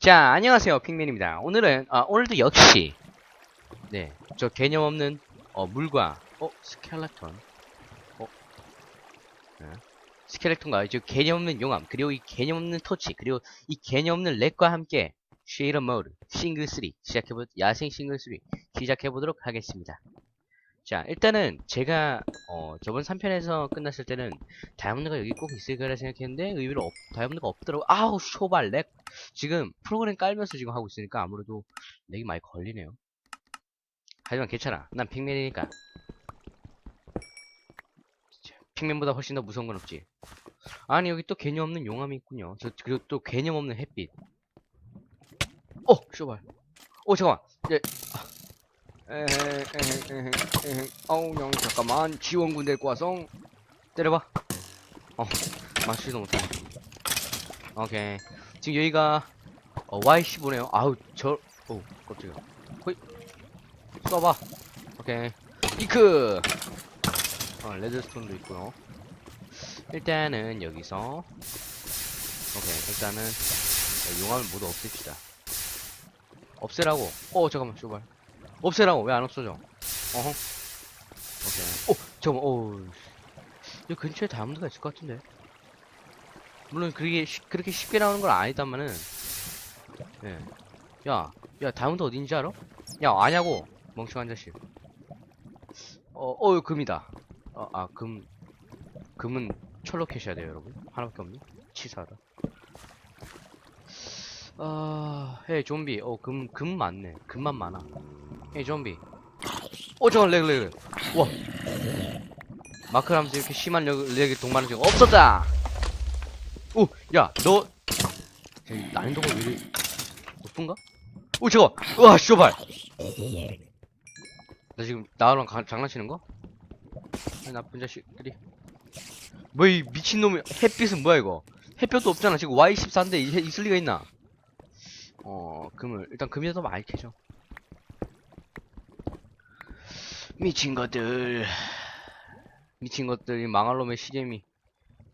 자, 안녕하세요. 핑맨입니다. 오늘은, 아, 오늘도 역시, 네, 저 개념 없는, 어, 물과, 어, 스켈레톤, 어, 네. 스켈레톤과 저 개념 없는 용암, 그리고 이 개념 없는 토치, 그리고 이 개념 없는 렉과 함께, 쉐이러 모드, 싱글 3, 시작해보, 야생 싱글 3, 시작해보도록 하겠습니다. 자, 일단은, 제가, 어, 저번 3편에서 끝났을 때는, 다이아몬드가 여기 꼭 있을 거라 생각했는데, 의외로 없, 다이아몬드가 없더라고. 아우, 쇼발, 렉. 지금 프로그램 깔면서 지금 하고 있으니까 아무래도 렉이 많이 걸리네요. 하지만 괜찮아. 난 핑맨이니까. 핑맨보다 훨씬 더 무서운 건 없지. 아니 여기 또 개념 없는 용암이 있군요. 저 그리고 또 개념 없는 햇빛. 어, 쇼발. 오 잠깐만. 예. 아. 에헤, 에헤, 에헤, 에헤. 어우, 형 잠깐만. 지원군 데리고 와서 때려봐. 어, 맞추지도 못하네. 오케이. 지금 여기가 어, Y15네요. 아우 저, 오 깜짝이야. 호이 쏴봐. 오케이. 이크. 어 레드스톤도 있고요. 일단은 여기서 오케이 일단은 어, 용암을 모두 없앱시다. 없애라고. 어 잠깐만 쇼발. 없애라고 왜 안 없어져? 어허. 오케이. 오 잠깐만. 오. 이 근처에 다이아몬드가 있을 것 같은데. 물론 그게 쉬- 그렇게 쉽게 나오는 건 아니다만은 예. 야, 야 다이아몬드 어딘지 알아? 야 아냐고 멍청한 자식. 어, 어 금이다. 어, 아 금, 금은 철로 캐셔야 돼요 여러분. 하나밖에 없네. 치사하다. 아, 헤이 좀비. 어, 금, 금 많네. 금만 많아. 헤이 좀비. 어, 저건 렉, 렉, 렉. 와. 마크 하면서 이렇게 심한 렉, 렉이 동반한 적 없었다. 오, 야, 너, 저기 난이도가 왜 이리 높은가? 오, 저거, 우와, 쇼발. 나 지금 나랑 가- 장난치는 거? 아, 나쁜 자식들이. 뭐 이 미친놈의 햇빛은 뭐야 이거? 햇볕도 없잖아. 지금 Y14인데 있을 리가 있나? 어, 금을 일단 금이 더 많이 캐죠. 미친 것들. 미친 것들이 망할 놈의 시잼이.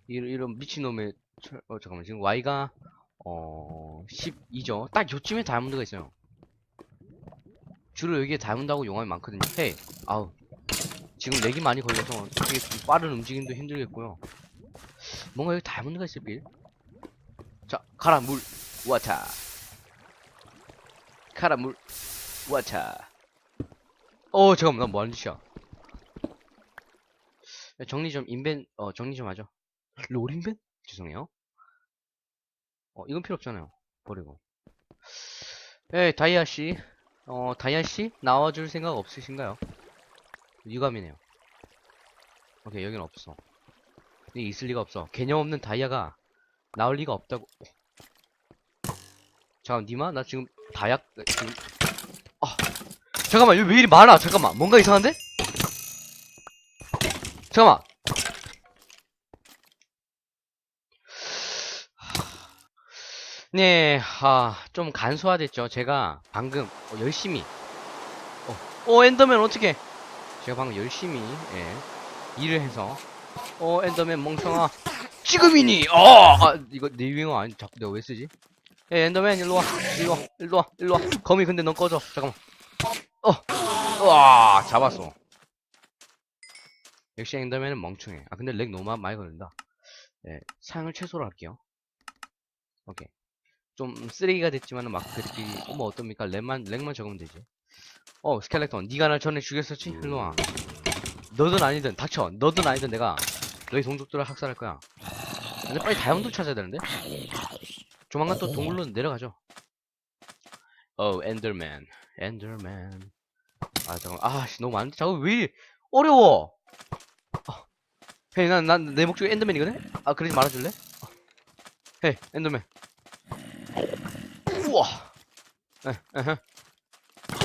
이런, 이런 미친놈의 철- 어 잠깐만 지금 Y가 어 12죠. 딱 요쯤에 다이아몬드가 있어요. 주로 여기에 다이아몬드하고 용암이 많거든요. 헤이 아우. 지금 렉이 많이 걸려서 좀 빠른 움직임도 힘들겠고요. 뭔가 여기 다이아몬드가 있을 빌자 가라 물 와타 가라 물 와타 어 잠깐만 나 뭐하는 짓이야 야, 정리 좀 인벤 어 정리 좀 하죠 롤 인벤? 죄송해요. 어, 이건 필요 없잖아요. 버리고. 에 다이아씨. 어, 다이아씨? 나와줄 생각 없으신가요? 유감이네요. 오케이, 여긴 없어. 여기 있을 리가 없어. 개념 없는 다이아가 나올 리가 없다고. 잠깐, 니마? 나 지금 다약, 지금. 아. 잠깐만, 여기 왜 이리 많아? 잠깐만, 뭔가 이상한데? 잠깐만. 네, 아, 좀 간소화됐죠. 제가 방금 어, 열심히, 어, 어, 엔더맨 어떻게? 제가 방금 열심히 예, 일을 해서, 어, 엔더맨 멍청아, 지금이니, 어, 아, 이거 내 유행어 아니, 자꾸 내가 왜 쓰지? 예, 엔더맨 일로 와, 일로 와, 일로 와, 일로 와. 거미 근데 넌 꺼져. 잠깐만. 어, 와, 잡았어. 역시 엔더맨은 멍청해. 아, 근데 렉 너무 많이 걸린다. 예, 사용을 최소로 할게요. 오케이. 좀 쓰레기가 됐지만은 막 그렇게 어머 어떻습니까 렉만 렉만 적으면 되지 어 스켈레톤 네가 날 전에 죽였었지 일로 와 너든 아니든 닥쳐 너든 아니든 내가 너희 동족들을 학살할 거야 근데 빨리 다이아몬드 찾아야 되는데 조만간 또 동굴로 내려가죠 어 엔더맨 엔더맨 아 잠깐 아씨 너무 많은데 자꾸 왜 어려워 어. 헤이 난 난 내 목적이 엔더맨이거든 아 그러지 말아줄래 어. 헤이 엔더맨 우와. 에, 에헤.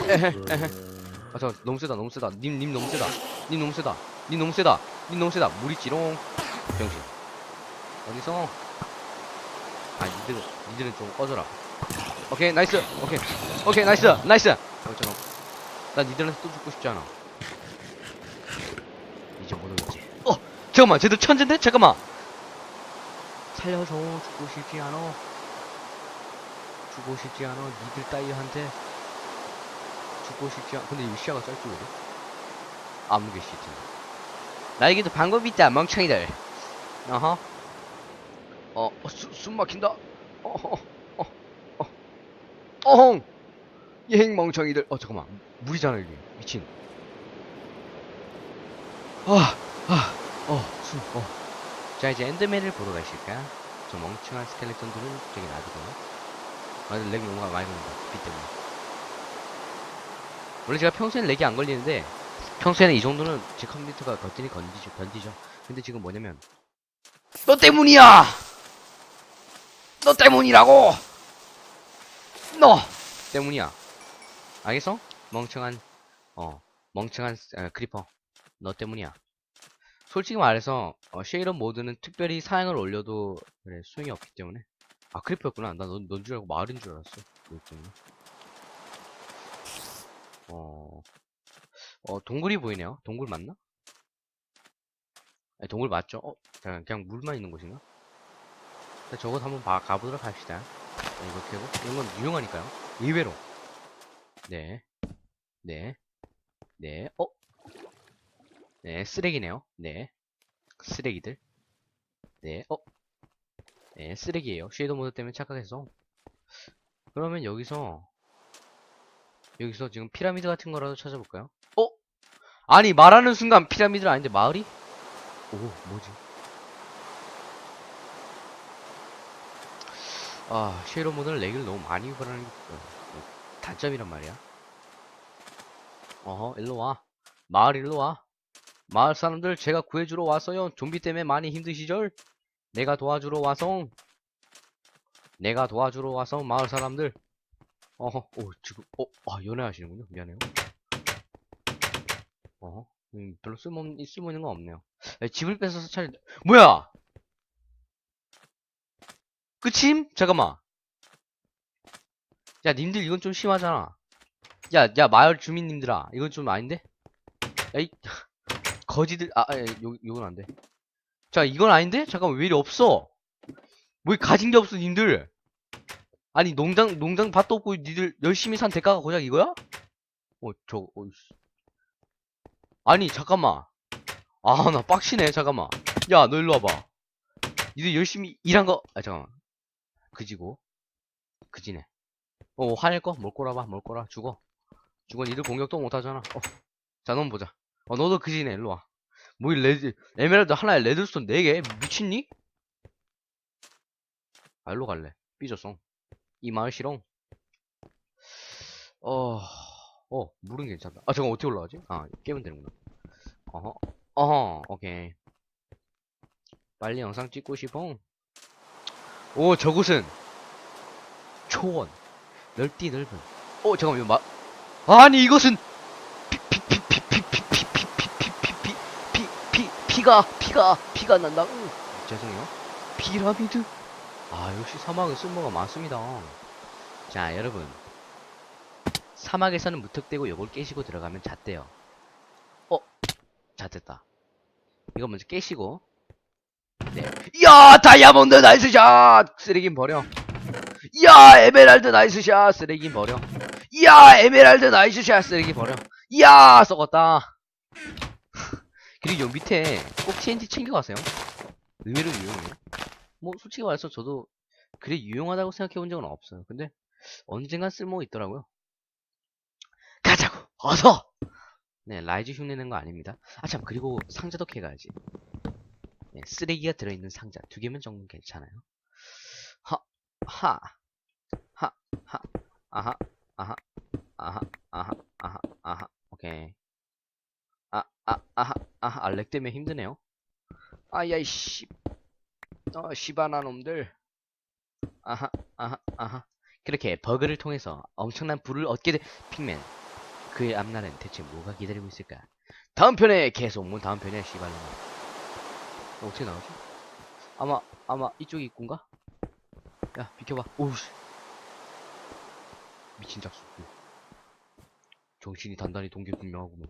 에헤, 에헤. 아, 저, 너무 세다, 너무 세다. 님, 님 너무 세다. 님 너무 세다. 님 너무 세다. 님 너무 세다. 물이 찌롱. 병신. 어디서? 아, 니들, 니들은 좀 꺼져라. 오케이, 나이스. 오케이. 오케이, 나이스. 나이스. 어, 잠깐. 나 니들한테 또 죽고 싶지 않아. 이제 못 오겠지. 어! 잠깐만, 쟤들 천재인데? 잠깐만! 살려줘. 죽고 싶지 않아. 죽고 싶지 않아 니들 따위한테 죽고 싶지 않아 근데 이 시야가 짧지 왜 이래? 아무개 시트 나에게도 방법이 있다 멍청이들 어허 어, 어 수, 숨 막힌다 어허 어, 어, 어헝 예행 멍청이들 어 잠깐만 물이잖아 여기 미친 아, 아아어숨 어 자 이제 엔더맨을 보러 가실까 저 멍청한 스켈레톤들은 저기 놔두고 아, 렉 너무 많이 걸린다. 빛 때문에. 원래 제가 평소에는 렉이 안 걸리는데, 평소에는 이 정도는 제 컴퓨터가 거뜬히 건지죠, 견디죠. 근데 지금 뭐냐면, 너 때문이야! 너 때문이라고! 너! 때문이야. 알겠어? 멍청한, 어, 멍청한, 어, 크리퍼. 너 때문이야. 솔직히 말해서, 어, 쉐이런 모드는 특별히 사양을 올려도, 그래, 수용이 없기 때문에. 아 크리퍼였구나 나넌넌줄 알고 마을인 줄 알았어 때문에 어... 어 동굴이 보이네요 동굴 맞나? 아니, 동굴 맞죠? 어? 그냥, 그냥 물만 있는 곳인가? 자, 저것 한번 봐, 가보도록 합시다 자, 이거 캐고 이런 건 유용하니까요 의외로 네 네, 네, 어? 네, 쓰레기네요. 네. 쓰레기들. 네, 어? 네, 쓰레기예요. 쉐이더 모드 때문에 착각해서. 그러면 여기서 여기서 지금 피라미드 같은 거라도 찾아볼까요? 어? 아니 말하는 순간 피라미드는 아닌데 마을이? 오 뭐지? 아 쉐이더 모드는 렉을 너무 많이 유발하는 게 어, 단점이란 말이야. 어허 일로 와. 마을 일로 와. 마을 사람들 제가 구해주러 왔어요. 좀비 때문에 많이 힘드시절? 내가 도와주러 와서 내가 도와주러 와서 마을 사람들 어허 오 지금 어아 연애하시는군요 미안해요 어허 음, 별로 쓸모 쓸모 있는 건 없네요 에, 집을 뺏어서 차리 뭐야 끝임 잠깐만 야 님들 이건 좀 심하잖아 야 야 마을 주민님들아 이건 좀 아닌데 야이 거지들 아, 아 야, 요, 요건 안돼 자, 이건 아닌데? 잠깐만, 왜 이리 없어? 뭐 가진 게 없어, 님들? 아니, 농장, 농장 밭도 없고, 니들 열심히 산 대가가 고작 이거야? 어, 저, 어이씨. 아니, 잠깐만. 아, 나 빡치네, 잠깐만. 야, 너 일로 와봐. 니들 열심히 일한 거, 아, 잠깐만. 그지고. 그지네. 어, 화낼 거? 뭘 꼬라봐, 뭘 꼬라. 죽어. 죽어, 니들 공격도 못 하잖아. 어. 자, 넌 보자. 어, 너도 그지네, 일로 와. 뭐, 이 레드, 에메랄드 하나에 레드스톤 4개? 미친니? 아, 일로 갈래. 삐졌어. 이 마을 싫어. 어, 어, 물은 괜찮다. 아, 잠깐 어떻게 올라가지? 아, 깨면 되는구나. 어허, 어허, 오케이. 빨리 영상 찍고 싶어. 오, 저곳은 초원. 넓디 넓은. 어, 잠깐만, 이거 마, 아니, 이것은 피가 피가 피가 난다. 음, 죄송해요. 피라미드. 아 역시 사막은 쓸모가 많습니다. 자 여러분 사막에서는 무턱대고 요걸 깨시고 들어가면 잣대요. 어 잣됐다. 이거 먼저 깨시고. 네. 야 다이아몬드 나이스샷 쓰레긴 버려. 야 에메랄드 나이스샷 쓰레긴 버려. 야 에메랄드 나이스샷 쓰레기 버려. 야 썩었다. 그리고 요 밑에 꼭 TNT 챙겨가세요. 의외로 유용해요. 뭐 솔직히 말해서 저도 그래 유용하다고 생각해 본 적은 없어요. 근데 언젠간 쓸모 있더라고요. 가자고! 어서! 네, 라이즈 흉내낸 거 아닙니다. 아, 참, 그리고 상자도 캐가야지. 네, 쓰레기가 들어있는 상자 두 개면 정도 괜찮아요. 하, 하, 하, 하, 아하, 아하, 아하, 아하, 아하, 아하, 오케이. 아, 아, 아하, 아하, 알렉 때문에 힘드네요. 아야, 이 씨. 어, 시바나 놈들. 아하, 아하, 아하. 그렇게 버그를 통해서 엄청난 부를 얻게 된 pik맨. 그의 앞날엔 대체 뭐가 기다리고 있을까? 다음 편에 계속 뭐 다음 편에. 어, 어떻게 나오지? 아마 아마 이쪽이 입구인가? 야 비켜봐. 오우씨. 미친 작수. 정신이 단단히 동기분명하구만.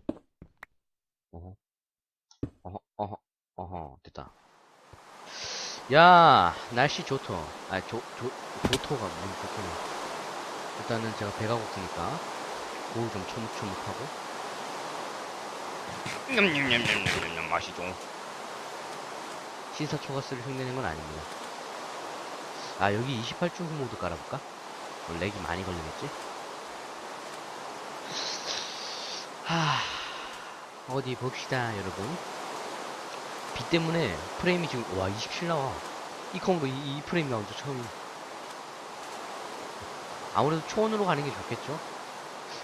어허. 어허, 어허, 어허, 됐다. 야, 날씨 좋토. 아, 조, 조, 좋토가 무슨 좋토네. 일단은 제가 배가 고프니까 고기 좀 초묵초묵하고 냠냠냠냠냠냠 맛이죠 신사초가스를 흉내낸 건 아닙니다 아 여기 28중 모드 깔아볼까? 뭐 렉이 많이 걸리겠지? 하 어디 봅시다 여러분. 비 때문에 프레임이 지금 와 27 나와. 이 컴으로 이, 이 프레임 나온 적 처음이 아무래도 초원으로 가는 게 좋겠죠?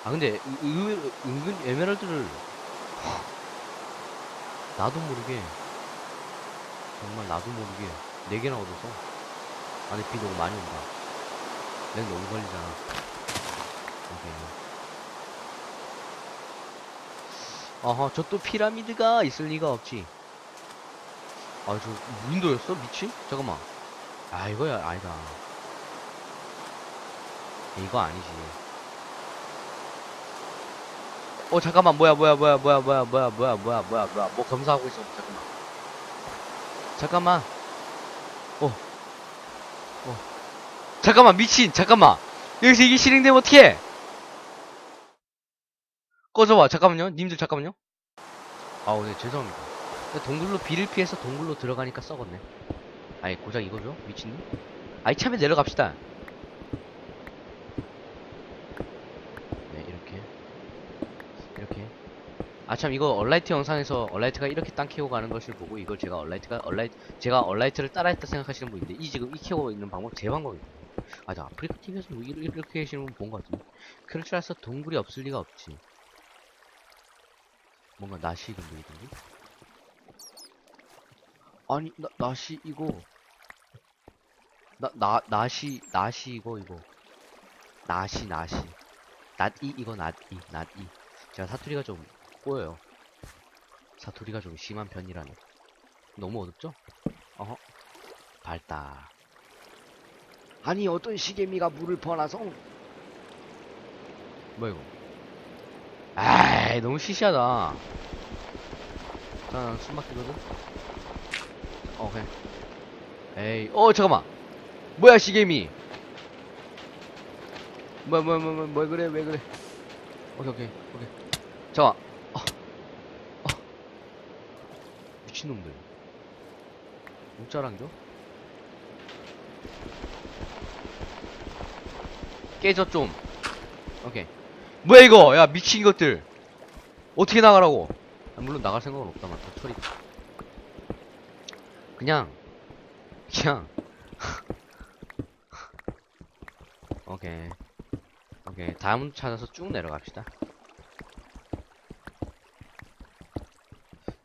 아 근데 의- 의외로 은근 에메랄드를 나도 모르게 정말 나도 모르게 4개나 얻어서 안에 비 너무 많이 온다 렉 너무 걸리잖아. 오케이. 어허 저 또 피라미드가 있을 리가 없지. 아저 윈도였어? 미친? 잠깐만. 아 이거야 아니다. 이거 아니지. 어 잠깐만. 뭐야 뭐야 뭐야 뭐야 뭐야 뭐야 뭐야 뭐야 뭐야 뭐야. 뭐 검사하고 있어. 잠깐만. 잠깐만. 어. 어. 잠깐만 미친 잠깐만. 여기서 이게 실행되면 어떡해? 꺼져봐 잠깐만요. 님들 잠깐만요. 아우 네 죄송합니다. 동굴로 비를 피해서 동굴로 들어가니까 썩었네. 아이 고작 이거죠? 미친님 아이 참에 내려갑시다. 네 이렇게. 이렇게. 아 참 이거 얼라이트 영상에서 얼라이트가 이렇게 땅 캐고 가는 것을 보고 이걸 제가 얼라이트가 얼라이트 제가 얼라이트를 따라했다 생각하시는 분인데 이 지금 이 캐고 있는 방법 제 방법이에요 아저 아프리카 TV에서 뭐 이렇게, 이렇게 하시는 분 본 것 같은데. 그럴 줄 알았어. 동굴이 없을 리가 없지. 뭔가 낫이 근들이던데? 아니 나 낫이 이거. 나나 낫이 낫이 이거 이거. 낫이 낫이 낫이 이거 낫이 낫이. 제가 사투리가 좀 꼬여요. 사투리가 좀 심한 편이라네. 너무 어둡죠? 어허. 밝다 아니 어떤 시계미가 물을 퍼놔서? 뭐야 이거? 아이 너무 시시하다. 자 숨막히거든. 오케이. 에이 어 잠깐만. 뭐야 시계미? 뭐야 뭐야 뭐야 뭐야, 뭐야 그래 왜 그래? 오케이 오케이 오케이. 잠깐 어. 어. 미친놈들. 못자랑겨 깨져 좀. 오케이. 뭐야 이거? 야 미친 것들. 어떻게 나가라고? 아, 물론 나갈 생각은 없다만 다 처리. 그냥 그냥. 오케이. 오케이. 다음 찾아서 쭉 내려갑시다.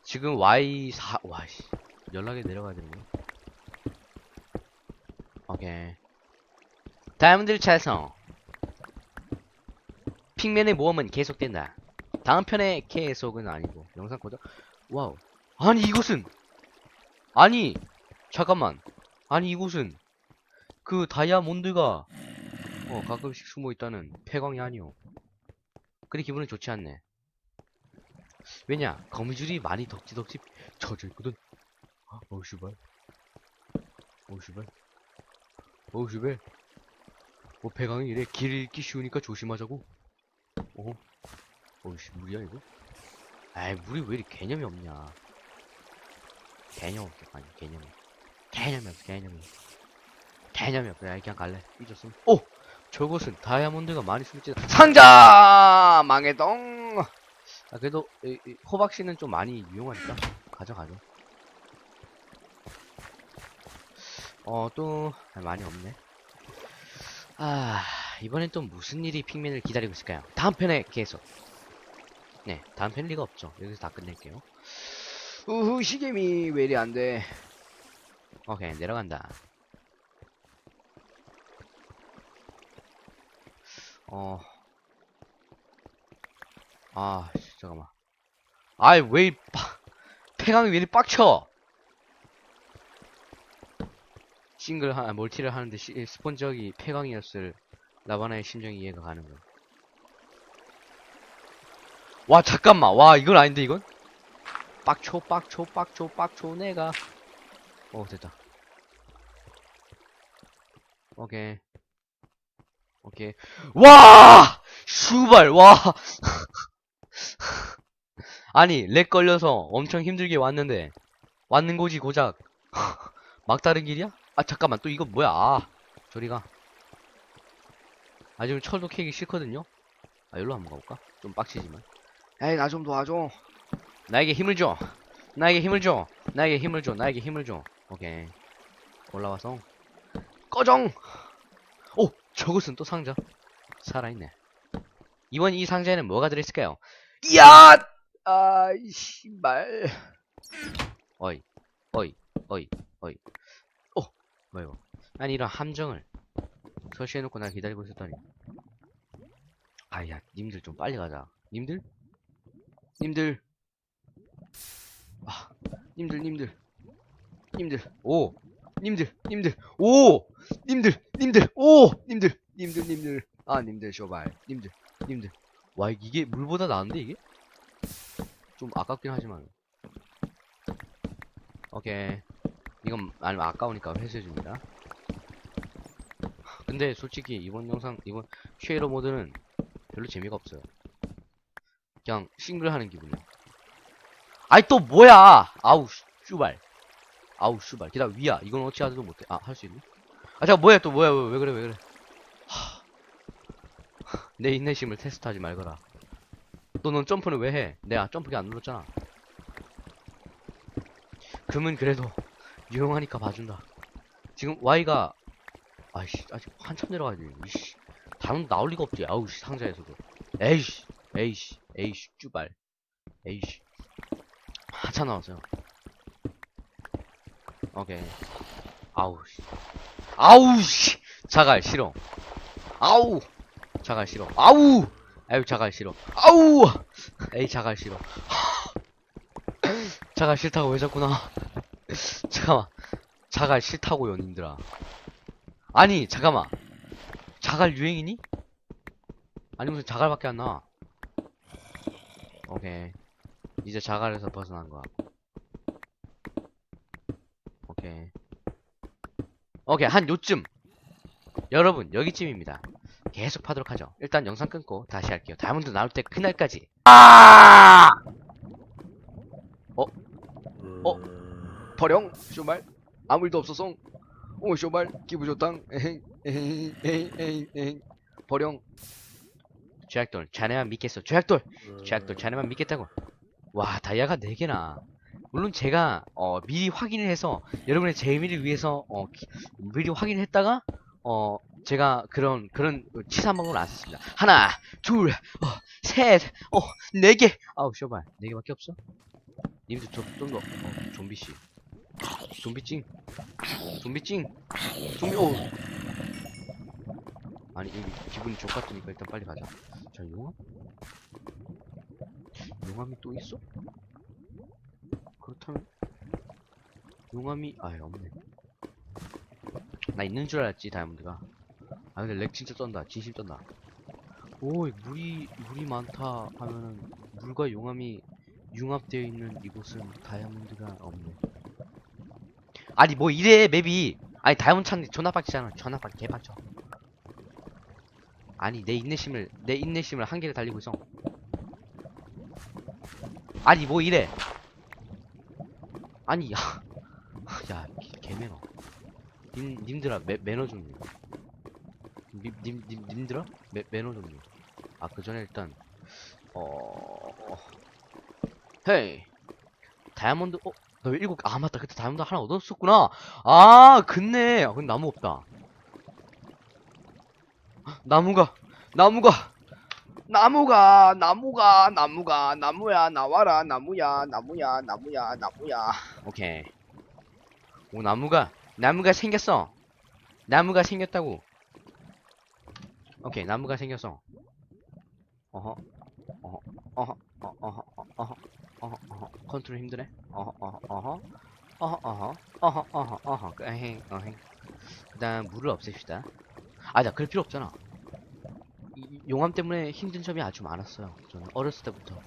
지금 Y4 와씨. 연락이 내려가야 되는 거야 오케이. 다이아몬드 를 찾아서 핑맨의 모험은 계속된다. 다음 편의 계속은 아니고 영상 고정 와우. 아니 이곳은! 아니 잠깐만. 아니 이곳은 그 다이아몬드가 어 가끔씩 숨어 있다는 폐광이 아니오. 그리 기분은 좋지 않네. 왜냐 거미줄이 많이 덕지덕지 젖어 있거든. 어우 슈발. 어우 슈발. 어우 슈발. 뭐 폐광이 이래 길 잃기 쉬우니까 조심하자고 어 어우씨 물이야 이거? 아이 물이 왜 이렇게 개념이 없냐. 개념 없어 아니 개념이. 개념이 없어 개념이. 개념이 없어. 야 그냥 갈래. 삐졌음 오! 저것은 다이아몬드가 많이 숨지 상자! 망해동! 아 그래도 이- 이 호박씨는 좀 많이 유용하니까 가져가죠. 어 또 많이 없네. 아 이번엔 또 무슨 일이 핑맨을 기다리고 있을까요 다음 편에 계속 네, 다음 편 리가 없죠. 여기서 다 끝낼게요. 우후, 시계미 왜 이리 안 돼? 오케이, 내려간다. 어. 아, 씨, 잠깐만. 아이, 왜, 이 빡, 폐강이 왜 이리 빡쳐? 싱글, 하, 멀티를 하는데 시, 스폰적이 폐강이었을 라바나의 심정이 이해가 가는 거야. 와 잠깐만 와 이건 아닌데 이건 빡초 빡초 빡초 빡초 내가 어 됐다 오케이 오케이. 와! 슈발, 와! 아니, 렉 걸려서 엄청 힘들게 왔는데, 왔는 곳이 고작, 막다른 길이야? 아, 잠깐만, 또 이거 뭐야, 아, 저리가. 아, 지금 철도 캐기 싫거든요? 아, 여기로 한번 가볼까? 좀 빡치지만. 에이, 나 좀 도와줘. 나에게 힘을 줘. 나에게 힘을 줘. 나에게 힘을 줘. 나에게 힘을 줘. 오케이. 올라와서. 꺼정! 오! 저것은 또 상자. 살아있네. 이번 이 상자에는 뭐가 들어있을까요? 이야! 아, 씨발. 어이, 어이, 어이, 어이. 어, 뭐야, 이거. 아니, 이런 함정을 설치해놓고 날 기다리고 있었다니. 아야, 님들 좀 빨리 가자. 님들? 님들. 아, 님들, 님들. 님들. 오! 님들, 님들. 오! 님들, 님들. 오! 님들, 님들, 님들. 아, 님들, 쇼발. 님들, 님들. 와, 이게 물보다 나은데, 이게? 좀 아깝긴 하지만. 오케이. 이건 아니면 아까우니까 회수해줍니다. 근데 솔직히 이번 영상, 이번 쉐이러 모드는 별로 재미가 없어요. 그냥 싱글하는 기분이야. 아이 또 뭐야! 아우 슈발. 아우 슈발. 게다가 위야. 이건 어찌 하지도 못해. 아 할 수 있네. 아 잠깐 뭐야 또 뭐야 왜, 왜 그래 왜 그래. 하... 내 인내심을 테스트하지 말거라. 또 넌 점프는 왜 해? 내가 점프기 안 눌렀잖아. 금은 그래도 유용하니까 봐준다. 지금 Y가 아이씨 아직 한참 내려가야 돼. 이씨 다음 나올 리가 없지. 아우 씨 상자에서도. 에이씨 에이씨 에이씨 쭈발 에이씨 한참 나왔어요. 오케이. 아우 씨. 아우 씨 자갈 싫어. 아우 자갈 싫어. 아우 아유 자갈 싫어. 아우 에이 자갈 싫어. 자갈 싫다고 왜 자꾸 나? 잠깐만. 자갈 싫다고요, 님들아. 아니, 잠깐만. 자갈 유행이니? 아니, 무슨 자갈밖에 안 나. 오케이. 이제 자갈에서 벗어난 거야. 오케이. 오케이, 한 요쯤. 여러분, 여기쯤입니다. 계속 파도록 하죠. 일단 영상 끊고 다시 할게요. 다이아몬드 나올 때 그날까지. 아! 어? 버령 쇼말 아무 일도 없어서 오 쇼말 기분 좋당. 에헤이 에헤이 에헤이 에헤이 에헤이. 버령. 죄악돌 자네만 믿겠어. 죄악돌! 죄악돌 자네만 믿겠다고. 와 다이아가 4개나. 물론 제가 어 미리 확인을 해서 여러분의 재미를 위해서 어 기- 미리 확인했다가 어 제가 그런 그런 치사한 방법을 안 썼습니다. 하나 둘셋어 네 개! 아우 쇼발. 4개밖에 없어? 님들 좀더 어, 좀비 씨 좀비찡. 좀비찡. 좀비 오. 아니 여기 기분이 좋같으니까 일단 빨리 가자. 자 용암? 용암이 또 있어? 그렇다면 용암이 아예 없네. 나 있는 줄 알았지 다이아몬드가. 아 근데 렉 진짜 쩐다. 진심 쩐다. 오 물이 물이 많다 하면은 물과 용암이 융합되어 있는 이곳은 다이아몬드가 없네. 아니 뭐 이래 맵이. 아니 다이아몬드 찾는 게 존나 빡치잖아. 존나 빡 개빡쳐 아니 내 인내심을 내 인내심을 한계를 달리고 있어. 아니 뭐 이래. 아니 야, 야 개매너. 님, 님들아 매, 매너 좀 님, 님, 님, 님들아? 매, 매너 좀아그 전에 일단 어... 헤이. 다이아몬드 어? 너 일곱 아 맞다. 그때 다이아몬드 하나 얻었었구나. 아 근네 아, 근데 나무 없다. 나무가 나무가 나무가 나무가 나무가 나무야 나와라 나무야 나무야 나무야 나무야. 오케이. 오 나무가 나무가 생겼어. 나무가 생겼다고. 오케이 나무가 생겼어. 어허 어허 어허 어허 어허 어허 어허 어허. 컨트롤 힘드네. 어허 어허. 어허 어허. 어허 어허 어허. 어허 어행 어행 그다음 물을 없앱시다. 아자 그럴 필요 없잖아. 이 용암 때문에 힘든 점이 아주 많았어요 저는. 어렸을 때부터.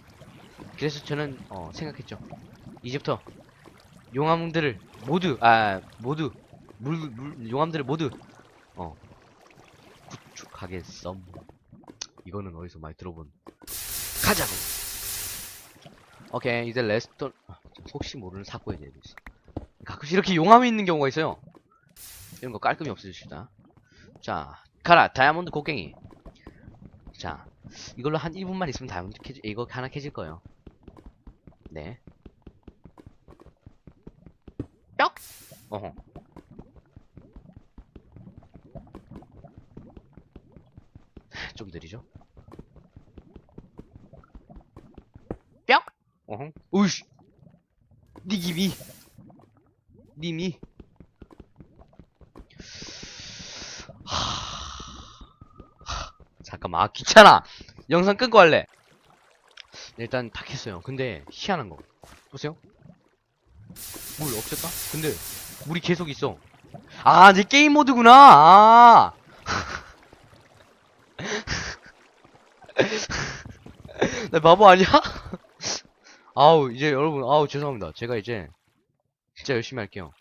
그래서 저는 어 생각했죠. 이제부터 용암들을 모두 아 모두 물, 물 용암들을 모두 어 구축하 하겠어. 이거는 어디서 많이 들어본. 가자고. 오케이 이제 레스토 아, 혹시 모르는 사고에 대해 있어. 가끔씩 이렇게 용암이 있는 경우가 있어요. 이런 거 깔끔히 없애주시다. 자 가라 다이아몬드 곡괭이. 자 이걸로 한 1분만 있으면 다이아몬드 캐지 이거 하나 캐질 거예요. 네. 뿅. 어허. 좀 느리죠? 뿅! 어흥. 우이씨! 님이! 하... 잠깐만, 아, 귀찮아! 영상 끊고 할래! 일단 다 캤어요. 근데, 희한한 거. 보세요. 물 없앴다? 근데, 물이 계속 있어. 아, 이제 게임 모드구나! 아! 나 바보 아니야? 아우 이제 여러분 아우 죄송합니다. 제가 이제 진짜 열심히 할게요.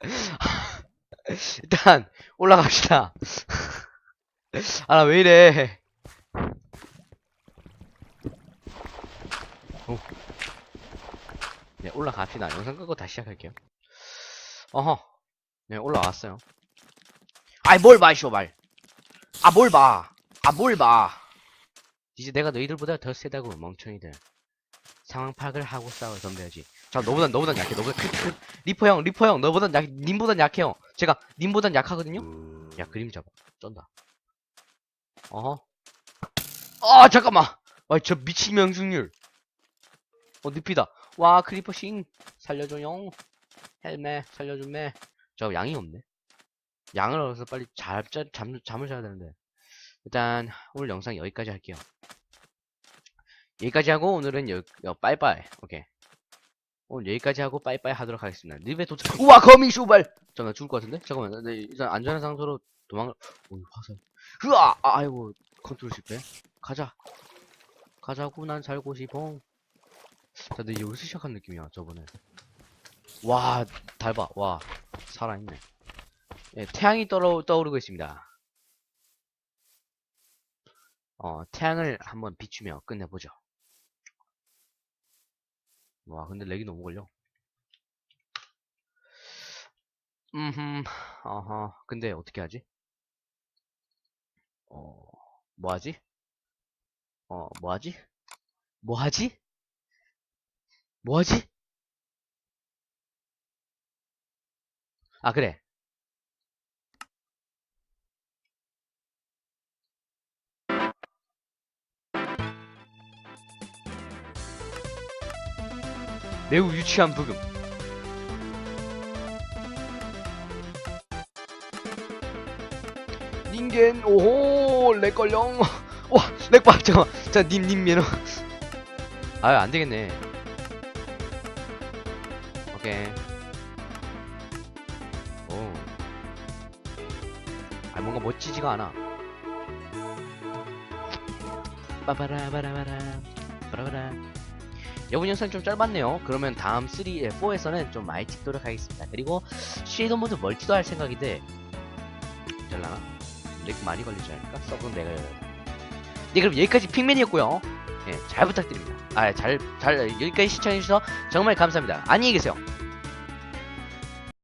일단 올라갑시다. 아 나 왜 이래? 오. 네 올라갑시다. 영상 끄고 다시 시작할게요. 어허. 네 올라왔어요. 아이 뭘봐 쇼발. 아 뭘 봐. 아 뭘 봐 이제 내가 너희들보다 더 세다고 멍청이들. 상황 파악을 하고 싸워 덤벼야지. 자 너보단 너보단 약해. 너보다 크, 크, 리퍼 형 리퍼 형 너보단 약 님보단 약해요. 제가 님보단 약하거든요? 야 그림 잡아. 쩐다. 어허. 아 잠깐만. 와저 미친 명중률. 어 늪이다. 와 크리퍼 싱. 살려줘 용. 헬메 살려줌매. 저 양이 없네. 양을 얻어서 빨리 잘, 잘, 잠, 잠을 자야 되는데 일단 오늘 영상 여기까지 할게요. 여기까지 하고 오늘은 여, 여 빠이빠이. 오케이. 오늘 여기까지 하고 빠이빠이 하도록 하겠습니다. 립에 도착. 우와 거미 쇼발. 잠깐 죽을 것 같은데? 잠깐만. 네, 일단 안전한 장소로 도망을. 오 화살. 흐아. 아, 아이고 컨트롤 실패. 가자. 가자고 난 살고 싶어. 자, 근데 여기서 시작한 느낌이야 저번에. 와 달바. 와 살아있네. 예, 태양이 떠오, 떠오르고 있습니다. 어, 태양을 한번 비추며 끝내보죠. 와, 근데 렉이 너무 걸려. 음흠, 어허, 근데 어떻게 하지? 어, 뭐 하지? 어, 뭐 하지? 뭐 하지? 뭐 하지? 아, 그래. 매우 유치한 부금. 닌겐 오호 렉걸령. 와 렉봐 잠깐 자님님 면허 아유 안되겠네. 오케이. 오. 아 뭔가 멋지지가 않아. 빠바라바라바라. 빠라바라 이번 영상 좀 짧았네요. 그러면 다음 3, 4에서는 좀 많이 찍도록 하겠습니다. 그리고 쉐이더 모드 멀티도 할 생각인데 될라나? 렉 많이 걸리지 않을까? 썩은 내가 네 그럼 여기까지 핑맨이었고요. 예, 잘 부탁드립니다. 아, 잘, 잘, 여기까지 시청해주셔서 정말 감사합니다. 안녕히 계세요.